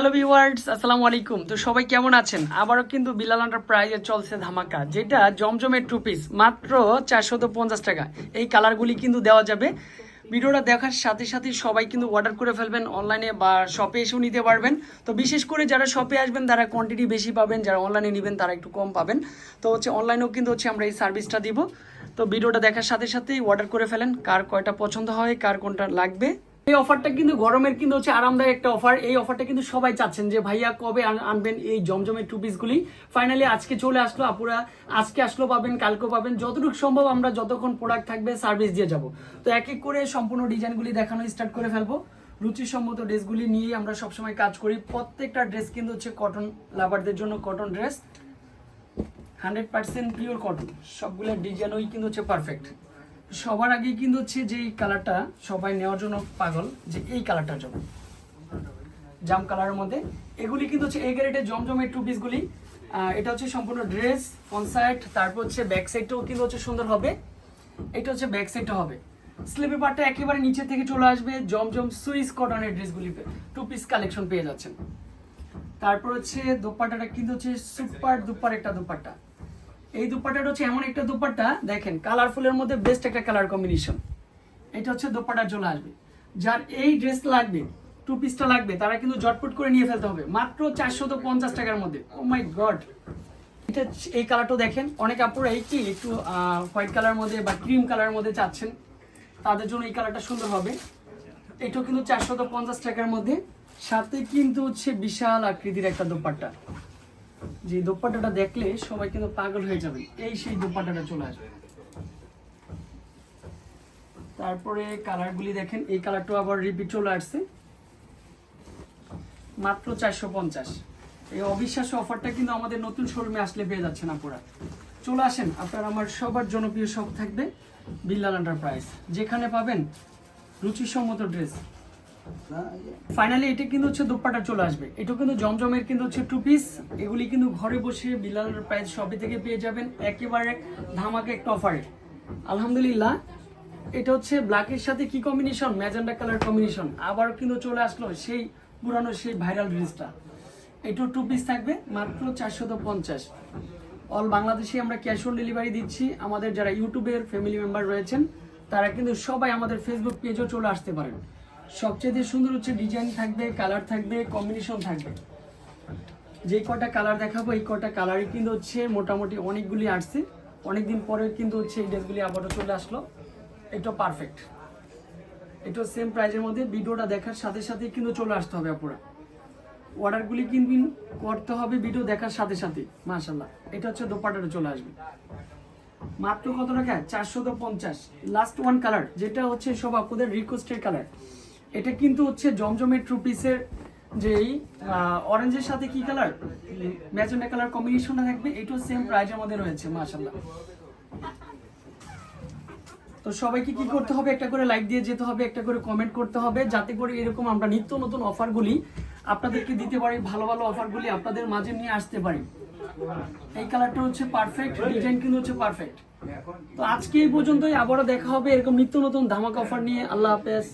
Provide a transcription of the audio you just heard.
Hello viewers আসসালামু আলাইকুম তো সবাই কেমন আছেন? আবারও কিন্তু বিলাল প্রাইজে চলছে ধামাকা, যেটা জমজমের টু পিস মাত্র চারশো পঞ্চাশ টাকা। এই কালারগুলি কিন্তু দেওয়া যাবে। ভিডিওটা দেখার সাথে সাথে সবাই কিন্তু অর্ডার করে ফেলবেন অনলাইনে বা শপে এসেও নিতে পারবেন। তো বিশেষ করে যারা শপে আসবেন, তারা কোয়ান্টিটি বেশি পাবেন, যারা অনলাইনে নেবেন, তারা একটু কম পাবেন। তো হচ্ছে অনলাইনেও কিন্তু হচ্ছে আমরা এই সার্ভিসটা দিব। তো ভিডিওটা দেখার সাথে সাথেই অর্ডার করে ফেলেন, কার কয়টা পছন্দ হয়, কার কোনটা লাগবে। এই অফারটা কিন্তু গরমের কিন্তু হচ্ছে আরামদায়ক একটা অফার। এই অফারটা কিন্তু সবাই চাচ্ছেন যে, ভাইয়া, কবে আনবেন এই জমজমের টু পিসগুলি ফাইনালি আজকে চলে আসলো আপুরা। আজকে আসলো পাবেন, কালকেও পাবেন। যতটুকু সম্ভব আমরা যতক্ষণ প্রোডাক্ট থাকবে সার্ভিস দিয়ে যাব। তো এক এক করে সম্পূর্ণ ডিজাইনগুলি দেখানো স্টার্ট করে ফেলব। রুচিসম্মত ড্রেসগুলি নিয়েই আমরা সবসময় কাজ করি। প্রত্যেকটা ড্রেস কিন্তু হচ্ছে কটন লাভারদের জন্য cotton dress hundred percent pure cotton সবগুলো ডিজাইনই কিন্তু হচ্ছে পারফেক্ট সবার আগেই কিন্তু হচ্ছে যে এই কালারটা সবাই নেওয়ার জন্য পাগল, যে এই কালারটার জন্য। জাম কালারের মধ্যে। এগুলি কিন্তু হচ্ছে এই গ্রেডের জমজমের টু পিসগুলি এটা হচ্ছে সম্পূর্ণ ড্রেস সাইড তারপর হচ্ছে ব্যাক সাইডটাও কিন্তু হচ্ছে সুন্দর হবে। এটা হচ্ছে ব্যাক সাইডটা হবে। স্লিপের পার্টটা একেবারে নিচে থেকে চলে আসবে, জমজম সুইস কটনের ড্রেসগুলি টু পিস কালেকশন পেয়ে যাচ্ছেন। তারপর হচ্ছে দোপাট্টাটা কিন্তু হচ্ছে সুপার দুপার একটা দোপাট্টা। এই দোপাট্টাটা হচ্ছে এমন একটা দোপাট্টা, দেখেন, কালারফুলের মধ্যে বেস্ট একটা কালার কম্বিনেশন এটা হচ্ছে দোপাট্টা চলে আসবে। যার এই ড্রেস লাগবে টু পিসটা লাগবে, তারা কিন্তু জটপট করে নিয়ে ফেলতে হবে। মাত্র চারশো তো পঞ্চাশ টাকার মধ্যে। ও মাই গড এটা এই কালারটা দেখেন, অনেক আপুরা এই কি একটু হোয়াইট কালার মধ্যে বা ক্রিম কালার মধ্যে চাচ্ছেন। তাদের জন্য এই কালারটা সুন্দর হবে। এটাও কিন্তু চারশো পঞ্চাশ টাকার মধ্যে। সাথে কিন্তু হচ্ছে বিশাল আকৃতির একটা দোপাট্টা। যে দোপাট্টাটা দেখলে সবাই কিন্তু পাগল হয়ে যাবে। এই সেই দোপাট্টাটা চলে আসবে। তারপরে কালারগুলি দেখেন, এই কালারটাও আবার রিপিট চলে আসছে। মাত্র চারশো পঞ্চাশ। এই অবিশ্বাস্য অফারটা কিন্তু আমাদের নতুন শোরুমে আসলে পেয়ে যাচ্ছে না আপনারা চলে আসেন, আপনার আমার সবার জনপ্রিয় শপ থাকবে বিল্লাল এন্টারপ্রাইজ। যেখানে পাবেন রুচিসম্মত ড্রেস ফাইনালি এটা কিন্তু হচ্ছে দোপাটা চলে আসবে। এটা কিন্তু জমজমের কিন্তু হচ্ছে টু পিস এগুলি কিন্তু ঘরে বসে বিলাল প্রাইস সবে থেকে পেয়ে যাবেন। একেবারে ধামাকে একটা অফারে আলহামদুলিল্লাহ, এটা হচ্ছে ব্ল্যাকের সাথে কি কম্বিনেশন ম্যাজেন্ডা কালার কম্বিনেশন আবার কিন্তু চলে আসলো সেই পুরানো, সেই ভাইরাল ড্রেসটা এটাও টু পিস থাকবে, মাত্র চারশত পঞ্চাশ। অল বাংলাদেশে আমরা ক্যাশ অন ডেলিভারি দিচ্ছি। আমাদের যারা ইউটিউবের ফ্যামিলি মেম্বার রয়েছেন, তারা কিন্তু সবাই আমাদের ফেসবুক পেজও চলে আসতে পারেন। সবচেয়ে সুন্দর হচ্ছে ডিজাইন থাকবে কালার থাকবে কম্বিনেশন থাকবে। যে কটা কালার দেখাবো, এই কটা কালারই কিন্তু হচ্ছে মোটামুটি অনেকগুলি আসছে। অনেকদিন পরে কিন্তু হচ্ছে এই ড্রেসগুলি আবারও চলে আসলো। এটা পারফেক্ট এটা সেম প্রাইজের মধ্যে। ভিডিওটা দেখার সাথে সাথে কিন্তু চলে আসতে হবে আপুরা। অর্ডারগুলি কিনবিন করতে হবে ভিডিও দেখার সাথে সাথে মাশাল্লাহ এটা হচ্ছে দোপাটাটা চলে আসবে। মাত্র কত টাকা? চারশো তো পঞ্চাশ। লাস্ট ওয়ান কালার যেটা হচ্ছে সব আপনাদের রিকোয়েস্টের কালার এটা কিন্তু হচ্ছে জমজমের ট্রু পিসের যেই অরেঞ্জের সাথে কি কালার ম্যাজেন্ডা কালার কম্বিনেশনটা থাকবে এটাও সেম প্রাইজের মধ্যে রয়েছে মাশাল্লাহ তো সবাইকে কি করতে হবে? একটা করে লাইক দিয়ে যেতে হবে, একটা করে কমেন্ট করতে হবে, যাতে করে এরকম আমরা নিত্য নতুন অফারগুলি আপনাদেরকে দিতে পারি, ভালো ভালো অফারগুলি আপনাদের মাঝে নিয়ে আসতে পারি। এই কালারটা হচ্ছে পারফেক্ট ডিজাইন কিন্তু হচ্ছে পারফেক্ট তো আজকে এই পর্যন্তই, আবারও দেখা হবে এরকম নিত্য নতুন ধামাকা অফার নিয়ে। আল্লাহ হাফেজ।